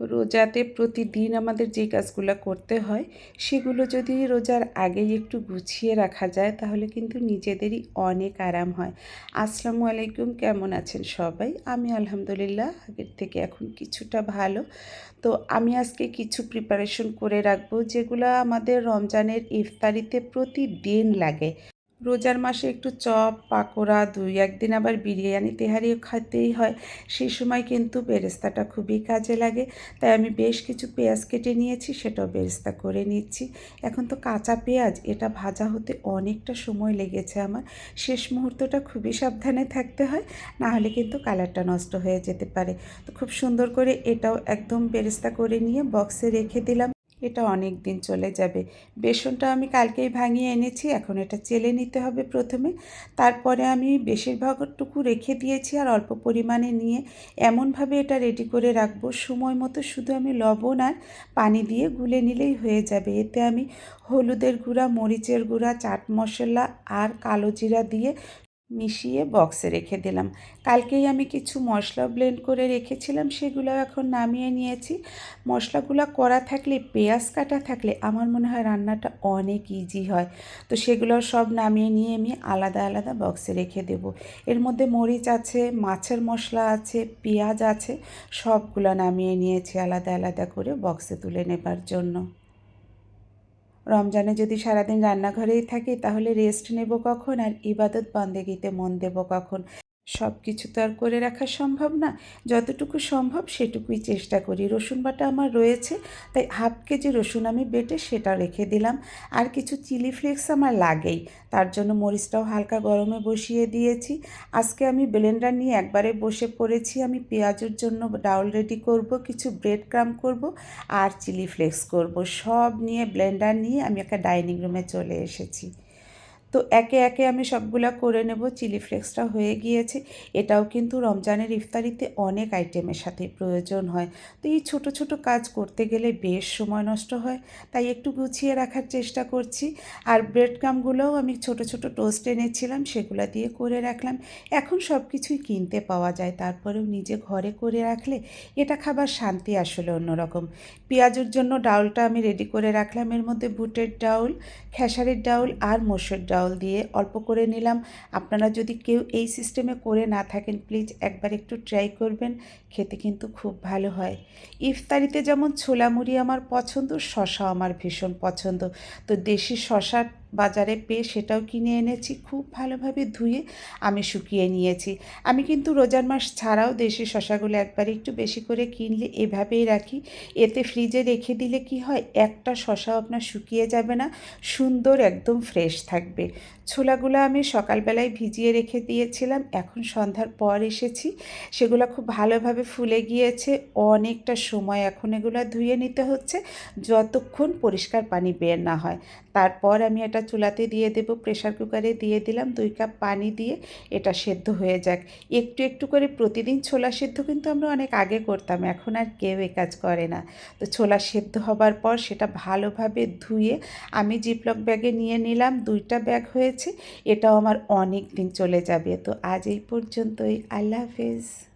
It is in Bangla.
রোজাতে প্রতিদিন আমাদের যে কাজগুলো করতে হয়, সেগুলো যদি রোজার আগেই একটু গুছিয়ে রাখা যায়, তাহলে কিন্তু নিজেদেরই অনেক আরাম হয়। আসসালামু আলাইকুম, কেমন আছেন সবাই? আমি আলহামদুলিল্লাহ, আগের থেকে এখন কিছুটা ভালো। তো আমি আজকে কিছু প্রিপারেশন করে রাখব, যেগুলো আমাদের রমজানের ইফতারিতে প্রতিদিন লাগে। রোজার মাসে একটু চপ, পাকোড়া, দুই, একদিন আবার বিরিয়ানি তেহারিও খাতেই হয়। সেই সময় কিন্তু বেরেস্তাটা খুবই কাজে লাগে। তাই আমি বেশ কিছু পেঁয়াজ কেটে নিয়েছি, সেটাও বেরেস্তা করে নিচ্ছি। এখন তো কাঁচা পেঁয়াজ, এটা ভাজা হতে অনেকটা সময় লেগেছে আমার। শেষ মুহূর্তটা খুবই সাবধানে থাকতে হয়, না হলে কিন্তু কালারটা নষ্ট হয়ে যেতে পারে। তো খুব সুন্দর করে এটাও একদম বেরেস্তা করে নিয়ে বক্সে রেখে দিলাম। এটা অনেক দিন চলে যাবে। বেসনটা আমি কালকেই ভাঙিয়ে এনেছি, এখন এটা চেলে নিতে হবে প্রথমে। তারপরে আমি বেশিরভাগটুকু রেখে দিয়েছি আর অল্প পরিমাণে নিয়ে এমনভাবে এটা রেডি করে রাখব। সময় মতো শুধু আমি লবণ আর পানি দিয়ে গুলে নিলেই হয়ে যাবে। এতে আমি হলুদের গুঁড়া, মরিচের গুঁড়া, চাট মশলা আর কালো জিরা দিয়ে মিশিয়ে বক্সে রেখে দিলাম। কালকেই আমি কিছু মশলা ব্লেন্ড করে রেখেছিলাম সেগুলো এখন নামিয়ে নিয়েছি। মশলাগুলো করা থাকলে, পেঁয়াজ কাটা থাকলে আমার মনে হয় রান্নাটা অনেক ইজি হয়। তো সেগুলো সব নামিয়ে নিয়ে আমি আলাদা আলাদা বক্সে রেখে দেব। এর মধ্যে মরিচ আছে, মাছের মশলা আছে, পেঁয়াজ আছে, সবগুলো নামিয়ে নিয়েছি আলাদা আলাদা করে বক্সে তুলে নেবার জন্য। রমজানে যদি সারাদিন রান্নাঘরেই থাকি, তাহলে রেস্ট নেব কখন? আর ইবাদত বন্দেগিতে মন দেব কখন? সব কিছু তো আর করে রাখা সম্ভব না। যতটুকু সম্ভব সেটুকুই চেষ্টা করি। রসুন বাটা আমার রয়েছে, তাই হাফ কেজি রসুন আমি বেটে সেটা রেখে দিলাম। আর কিছু চিলি ফ্লেক্স আমার লাগেই, তার জন্য মরিচটাও হালকা গরমে বসিয়ে দিয়েছি। আজকে আমি ব্লেন্ডার নিয়ে একবারে বসে পড়েছি। আমি পেঁয়াজের জন্য ডাউল রেডি করব, কিছু ব্রেড ক্রাম করব আর চিলি ফ্লেক্স করব। সব নিয়ে ব্লেন্ডার নিয়ে আমি একটা ডাইনিং রুমে চলে এসেছি। তো একে একে আমি সবগুলা করে নেব। চিলি ফ্লেক্সটা হয়ে গিয়েছে। এটাও কিন্তু রমজানের ইফতারিতে অনেক আইটেমের সাথে প্রয়োজন হয়। তো এই ছোট ছোট কাজ করতে গেলে বেশ সময় নষ্ট হয়। তাই একটু গুছিয়ে রাখার চেষ্টা করছি। আর ব্রেড ক্রামগুলোও আমি ছোট ছোট টোস্ট এনেছিলাম, সেগুলো দিয়ে করে রাখলাম। এখন সব কিছুই কিনতে পাওয়া যায়। তারপরেও নিজে ঘরে করে রাখলে এটা খাবার শান্তি আসলে অন্যরকম। পেঁয়াজের জন্য ডাউলটা আমি রেডি করে রাখলাম। এর মধ্যে বুটের ডাউল, খেসারির ডাউল আর মসুর ডাউল চাউল দিয়ে অল্প করে নিলাম। আপনারা যদি কেউ এই সিস্টেমে করে না থাকেন প্লিজ একবার একটু ট্রাই করবেন, খেতে কিন্তু খুব ভালো হয়। ইফতারিতে যেমন ছোলা মুড়ি আমার পছন্দ, শশা আমার ভীষণ পছন্দ। তো দেশি শশা বাজারে পেয়ে সেটাও কিনে এনেছি, খুব ভালোভাবে ধুয়ে আমি শুকিয়ে নিয়েছি। আমি কিন্তু রোজার মাস ছাড়াও দেশি শশাগুলো একবার একটু বেশি করে কিনলে এভাবেই রাখি। এতে ফ্রিজে রেখে দিলে কি হয়, একটা শশাও আপনার শুকিয়ে যাবে না, সুন্দর একদম ফ্রেশ থাকবে। ছোলাগুলো আমি সকালবেলায় ভিজিয়ে রেখে দিয়েছিলাম, এখন সন্ধ্যার পর এসেছি। সেগুলো খুব ভালোভাবে ফুলে গিয়েছে, অনেকটা সময় এখন এগুলো ধুয়ে নিতে হচ্ছে, যতক্ষণ পরিষ্কার পানি বের না হয়। তারপর আমি এটা চুলাতে দিয়ে দেব প্রেশার কুকারে দিয়ে দিলাম, দুই কাপ পানি দিয়ে এটা সেদ্ধ হয়ে যাক। একটু একটু করে প্রতিদিন ছোলা সেদ্ধ কিন্তু আমরা অনেক আগে করতাম, এখন আর কেউ এ কাজ করে না। তো ছোলা সেদ্ধ হবার পর সেটা ভালোভাবে ধুয়ে আমি জিপলক ব্যাগে নিয়ে নিলাম, দুইটা ব্যাগ হয়েছে, এটাও আমার অনেক দিন চলে যাবে। তো আজ এই পর্যন্তই, আল্লাহ হাফেজ।